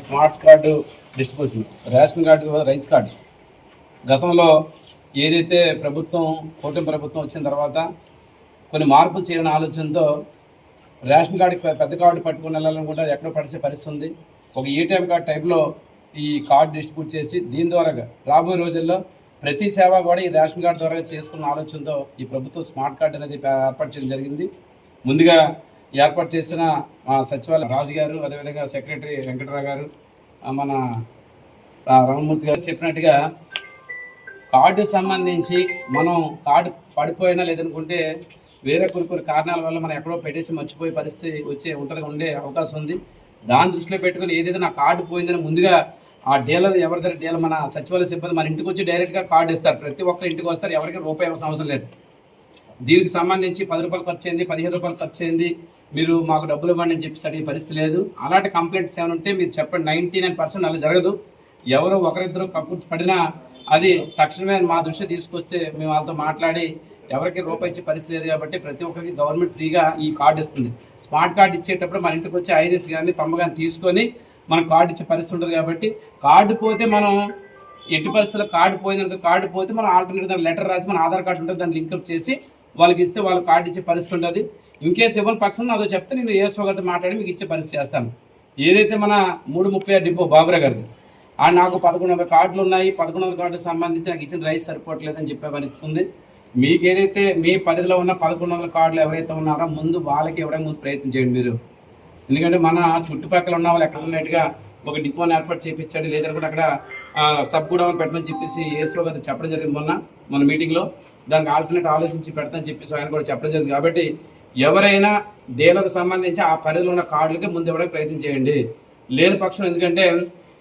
Smart card distribution ration card rice card. గతంలో ఏదైతే ప్రభుత్వం కూటమి ప్రభుత్వం వచ్చిన తర్వాత కొన్ని మార్పులు చేయని ఆలోచనతో రేషన్ కార్డు పెద్ద కార్డు పట్టుకుని వెళ్ళాలని కూడా ఎక్కడో పడిసే పరిస్థితి ఉంది. ఒక ఏటీఎం కార్డు టైప్లో ఈ కార్డు డిస్ట్రిబ్యూట్ చేసి దీని ద్వారా రాబోయే రోజుల్లో ప్రతి సేవ కూడా ఈ రేషన్ కార్డు ద్వారా చేసుకున్న ఆలోచనతో ఈ ప్రభుత్వం స్మార్ట్ కార్డు అనేది ఏర్పాటు చేయడం జరిగింది. ముందుగా ఏర్పాటు చేసిన మా సచివాలయ రాజు గారు అదేవిధంగా సెక్రటరీ వెంకటరావు గారు మన ఆ, రమణమూర్తి గారు చెప్పినట్టుగా కార్డు సంబంధించి మనం కార్డు పడిపోయినా లేదనుకుంటే వేరే కొన్ని కొన్ని కారణాల వల్ల మనం ఎక్కడో పెట్టేసి మర్చిపోయే పరిస్థితి వచ్చే ఉంటుంది ఉండే అవకాశం ఉంది. దాని దృష్టిలో పెట్టుకుని ఏదైతే నా కార్డు పోయిందని ముందుగా ఆ డీలర్ ఎవరి దగ్గర డీలర్ మన సచివాలయ సిబ్బంది మన ఇంటికి వచ్చి డైరెక్ట్గా కార్డు ఇస్తారు. ప్రతి ఒక్కరు ఇంటికి వస్తారు ఎవరికి రూపాయి అవసరం లేదు. దీనికి సంబంధించి పది రూపాయలు ఖర్చు అయింది పదిహేను రూపాయలు ఖర్చు అయింది. మీరు మాకు డబ్బులు ఇవ్వండి అని చెప్పేసి అడిగే పరిస్థితి లేదు. అలాంటి కంప్లైంట్స్ ఏమైనా ఉంటే మీరు చెప్పండి. నైంటీ నైన్ పర్సెంట్ అలా జరగదు. ఎవరు ఒకరిద్దరు కప్పు పడినా అది తక్షణమే మా దృష్టి తీసుకొస్తే మేము వాళ్ళతో మాట్లాడి ఎవరికి రూపాయి ఇచ్చే పరిస్థితి లేదు కాబట్టి ప్రతి ఒక్కరికి గవర్నమెంట్ ఫ్రీగా ఈ కార్డు ఇస్తుంది. స్మార్ట్ కార్డు ఇచ్చేటప్పుడు మన ఇంటికి వచ్చి ఐరిస్ కానీ తమ్మ కానీ తీసుకొని మనం కార్డు ఇచ్చే పరిస్థితి ఉంటుంది కాబట్టి కార్డు పోతే మనం ఎట్టి పరిస్థితుల్లో కార్డు పోయిందనుకో కార్డు పోతే మనం ఆల్టర్నేట్ దాని లెటర్ రాసి మన ఆధార్ కార్డు ఉంటుంది దాన్ని లింకప్ చేసి వాళ్ళకి ఇస్తే వాళ్ళు కార్డు ఇచ్చే పరిస్థితి ఉంటుంది ఇన్ కేసు ఇవ్వని పక్షం అదో చెప్తే నేను ఏఎస్ఓ గారితో మాట్లాడి మీకు ఇచ్చే పరిస్థితి చేస్తాను. ఏదైతే మన మూడు ముప్పై ఆరు డిపో బాబురా గారిది ఆ నాకు పదకొండు వందల కార్డులు ఉన్నాయి. పదకొండు వందల కార్డులకు సంబంధించి నాకు ఇచ్చిన రైస్ సరిపోవట్లేదని చెప్పే పరిస్థితి ఉంది. మీకు ఏదైతే మీ పరిధిలో ఉన్న పదకొండు వందల కార్డులు ఎవరైతే ఉన్నారో ముందు వాళ్ళకి ఇవ్వడానికి ముందు ప్రయత్నం చేయండి మీరు. ఎందుకంటే మన చుట్టుపక్కల ఉన్న వాళ్ళు ఎక్కడ ఉన్నట్టుగా ఒక డిపోని ఏర్పాటు చేయించండి లేదంటే కూడా అక్కడ సబ్ కూడా పెట్టమని చెప్పేసి ఏసో గారు చెప్పడం జరిగింది మొన్న మన మీటింగ్లో. దానికి ఆల్టర్నేట్ ఆలోచించి పెడతామని చెప్పేసి ఆయన కూడా చెప్పడం జరిగింది. కాబట్టి ఎవరైనా డీలర్ సంబంధించి ఆ పరిధిలో ఉన్న కార్డులకి ముందు ఇవ్వడానికి ప్రయత్నం చేయండి. లేని పక్షం ఎందుకంటే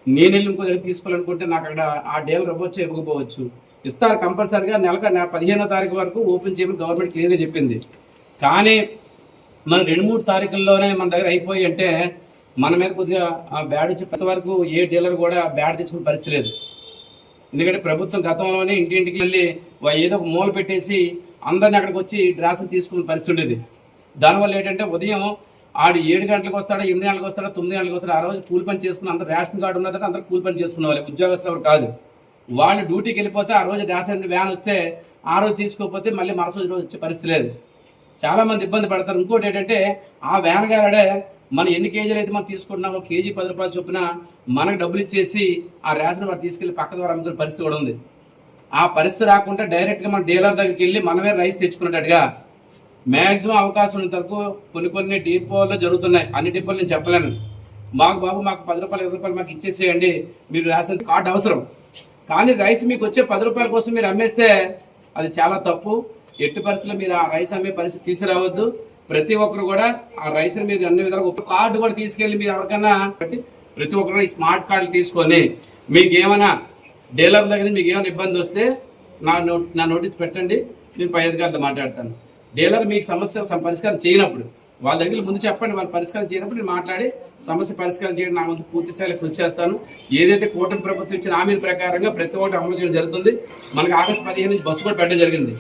నేను వెళ్ళి ఇంకో దగ్గర తీసుకోవాలనుకుంటే నాకు అక్కడ ఆ డీలర్ ఇవ్వచ్చు ఇవ్వకపోవచ్చు. ఇస్తారు కంపల్సరీగా నెలక పదిహేనో తారీఖు వరకు ఓపెన్ చేయమని గవర్నమెంట్ క్లియర్గా చెప్పింది. కానీ మన రెండు మూడు తారీఖుల్లోనే మన దగ్గర అయిపోయి అంటే మన మీద కొద్దిగా ఆ బ్యాడ్ ఇచ్చి ప్రతి వరకు ఏ డీలర్ కూడా బ్యాడ్ తెచ్చుకునే పరిస్థితి లేదు. ఎందుకంటే ప్రభుత్వం గతంలోనే ఇంటింటికి వెళ్ళి ఏదో ఒక మూల పెట్టేసి అందరిని అక్కడికి వచ్చి డ్రాసం తీసుకునే పరిస్థితి ఉండేది. దానివల్ల ఏంటంటే ఉదయం ఆడు ఏడు గంటలకు వస్తాడా ఎనిమిది గంటలకు వస్తాడా తొమ్మిది గంటలకు వస్తాడా ఆ రోజు కూలి పని చేసుకుని అందరు రేషన్ కార్డు ఉన్నదంటే అందరూ కూలి పని చేసుకునే వాళ్ళు. ఉద్యోగస్తులు ఎవరు కాదు. వాళ్ళు డ్యూటీకి వెళ్ళిపోతే ఆ రోజు రేషన్ వ్యాన్ వస్తే ఆ రోజు తీసుకోకపోతే మళ్ళీ మరుసటి రోజు వచ్చే పరిస్థితి లేదు. చాలామంది ఇబ్బంది పడతారు. ఇంకోటి ఏంటంటే ఆ వ్యాన్ గారే మనం ఎన్ని కేజీలు అయితే మనం తీసుకుంటున్నామో కేజీ పది రూపాయలు చొప్పున మనకు డబ్బులు ఇచ్చేసి ఆ రేషన్ వాడు తీసుకెళ్ళి పక్క ద్వారా అమ్ముకునే పరిస్థితి కూడా ఉంది. ఆ పరిస్థితి రాకుండా డైరెక్ట్గా మన డీలర్ దగ్గరికి వెళ్ళి మనమే రైస్ తెచ్చుకున్నట్టుగా మ్యాక్సిమం అవకాశం ఉన్నంత వరకు కొన్ని కొన్ని డిపోల్లో జరుగుతున్నాయి. అన్ని డిపోలు నేను చెప్పలేను. మాకు బాబు మాకు పది రూపాయలు ఇరవై రూపాయలు మాకు ఇచ్చేసేయండి. మీరు రాసిన కార్డు అవసరం. కానీ రైస్ మీకు వచ్చే పది రూపాయల కోసం మీరు అమ్మేస్తే అది చాలా తప్పు. ఎట్టి పరిస్థితుల్లో మీరు ఆ రైస్ అమ్మే పరిస్థితి తీసుకురావద్దు. ప్రతి ఒక్కరు కూడా ఆ రైస్ మీరు అన్ని విధాలుగా కార్డు కూడా తీసుకెళ్ళి మీరు ఎవరికైనా ప్రతి ఒక్కరు ఈ స్మార్ట్ కార్డులు తీసుకొని మీకు ఏమైనా డీలర్ దగ్గర మీకు ఏమైనా ఇబ్బంది వస్తే నా నో నా నోటీస్ పెట్టండి. నేను పై అధికారులతో మాట్లాడతాను. డీలర్ మీకు సమస్య పరిష్కారం చేయనప్పుడు వాళ్ళ దగ్గర ముందు చెప్పండి వాళ్ళు పరిష్కారం చేయనప్పుడు నేను మాట్లాడి సమస్య పరిష్కారం చేయడం నా ముందు పూర్తి స్థాయిలో కృషి చేస్తాను. ఏదైతే కూటమి ప్రభుత్వం ఇచ్చిన హామీల ప్రకారంగా ప్రతి ఒక్కటి అమలు చేయడం జరుగుతుంది. మనకి ఆగస్టు పదిహేను నుంచి బస్సు కూడా పెట్టడం జరిగింది.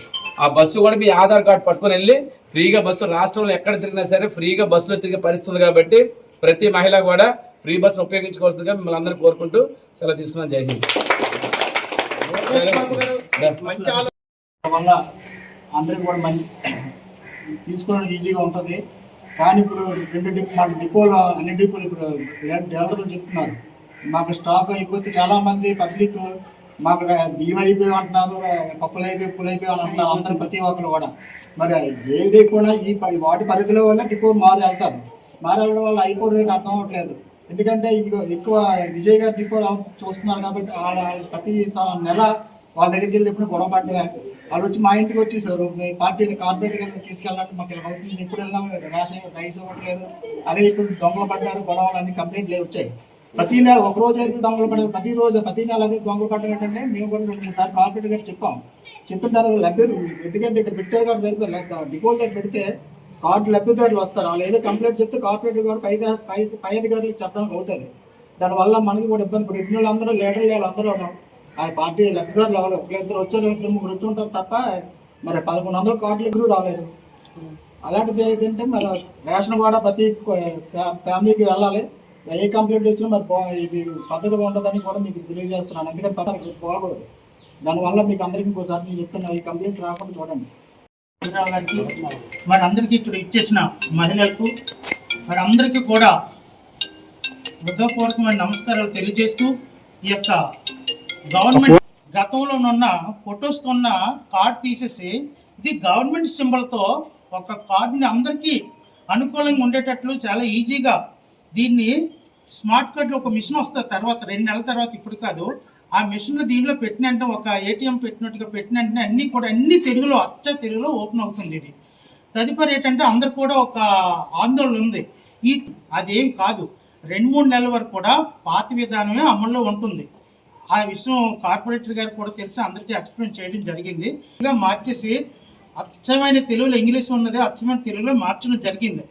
ఆ బస్సు కూడా మీ ఆధార్ కార్డు పట్టుకొని వెళ్ళి ఫ్రీగా బస్సు రాష్ట్రంలో ఎక్కడ తిరిగినా సరే ఫ్రీగా బస్సులో తిరిగే పరిస్థితి ఉంది కాబట్టి ప్రతి మహిళ కూడా ఫ్రీ బస్సును ఉపయోగించుకోవాల్సిందిగా మిమ్మల్ని అందరూ కోరుకుంటూ సెలవు తీసుకున్నాను. జై హింద్. అందరికి కూడా మంచి తీసుకోవడానికి ఈజీగా ఉంటుంది. కానీ ఇప్పుడు రెండు డిపో మన డిపోలో అన్ని డిపోలు ఇప్పుడు డెవలపర్లు చెప్తున్నారు. మాకు స్టాక్ అయిపోతే చాలామంది పబ్లిక్ మాకు బియ్యం అయిపోయి అంటున్నారు పప్పులు అయిపోయి పులు అయిపోయి అని అంటున్నారు అందరు ప్రతి ఒక్కరు కూడా. మరి ఏ డిపోనా ఈ వాటి పరిధిలో వల్ల డిపో మారి వెళ్తారు. మారి వెళ్ళడం వల్ల అయిపోవడం అర్థం అవ్వట్లేదు. ఎందుకంటే ఎక్కువ విజయ్ గారి డిపో చూస్తున్నారు కాబట్టి వాళ్ళ ప్రతి నెల వాళ్ళ దగ్గరికి వెళ్ళి ఎప్పుడు గొడవ పడ్డమే వాళ్ళు వచ్చి మా ఇంటికి వచ్చేసారు. మీ పార్టీని కార్పొరేట్ కింద తీసుకెళ్ళాలంటే మాకు ఇలా అవుతుంది. ఎప్పుడు వెళ్ళినా రేషన్ రైస్ ఇవ్వట్లేదు. అదే ఇప్పుడు దొంగలు పడ్డారు. గొడవలు అన్ని కంప్లైంట్లు వచ్చాయి. ప్రతి నెల ఒక రోజు అయితే దొంగలు పడ్డారు ప్రతి రోజు ప్రతి నెల అదే దొంగలు పడ్డం ఏంటంటే మేము కూడా రెండు మూడు సార్లు కార్పొరేట్ గారు చెప్పాం. చెప్పిన తర్వాత లభ్యత ఎందుకంటే ఇక్కడ పెట్టారు కార్డు సరిపోయి డిపోల్ దగ్గర పెడితే కార్డు లబ్ధిదారులు వస్తారు. వాళ్ళు ఏదో కంప్లైంట్ చెప్తే కార్పొరేటర్ కూడా పై పై పై అధికారులకు చెప్పడానికి అవుతుంది. దానివల్ల మనకి కూడా ఇబ్బంది ఇప్పుడు ఇన్ని వాళ్ళందరూ లీడర్లు వాళ్ళందరూ ఆ పార్టీ లబ్ధిదారులు ఎవరు? ఒకరిద్దరు వచ్చారు ఇద్దరు ముగ్గురు వచ్చి ఉంటారు తప్ప మరి పదకొండు వందల కోట్ల ఎదురు రాలేదు. అలాంటిది ఏంటంటే మరి రేషన్ కూడా ప్రతి ఫ్యా- ఫ్యామిలీకి వెళ్ళాలి. ఏ కంప్లైంట్ వచ్చినా మరి బా- ఇది పద్ధతిగా ఉండదని కూడా మీకు తెలియజేస్తున్నాను. అందుకని పక్కన బాగోదు దానివల్ల మీకు అందరికీ ఇంకోసారి నేను చెప్తున్నా ఈ కంప్లైంట్ రాకుండా చూడండి. మరి అందరికీ ఇక్కడ ఇచ్చేసిన మహిళలకు మరి అందరికీ కూడా హృదయపూర్వకమైన నమస్కారాలు తెలియజేస్తూ ఈ యొక్క గవర్నమెంట్ గతంలో ఉన్న ఫొటోస్ ఉన్న కార్డ్ తీసేసి ఇది గవర్నమెంట్ సింబల్తో ఒక కార్డుని అందరికీ అనుకూలంగా ఉండేటట్లు చాలా ఈజీగా దీన్ని స్మార్ట్ కార్డులో ఒక మిషన్ వస్తుంది. తర్వాత రెండు నెలల తర్వాత ఇప్పుడు కాదు. ఆ మిషన్ దీనిలో పెట్టిన వెంటనే ఒక ఏటీఎం పెట్టినట్టుగా పెట్టిన వెంటనే అన్ని కూడా అన్ని తెలుగులో అచ్చ తెలుగులో ఓపెన్ అవుతుంది ఇది. తదుపరి ఏంటంటే అందరు కూడా ఒక ఆందోళన ఉంది. ఈ అదేం కాదు. రెండు మూడు నెలల వరకు కూడా పాత విధానమే అమల్లో ఉంటుంది. ఆ విషయం కార్పొరేటర్ గారు కూడా తెలిసి అందరికీ ఎక్స్ప్లెయిన్ చేయడం జరిగింది. మార్చేసి అచ్చమైన తెలుగులో ఇంగ్లీష్ ఉన్నది అచ్చమైన తెలుగులో మార్చడం జరిగింది.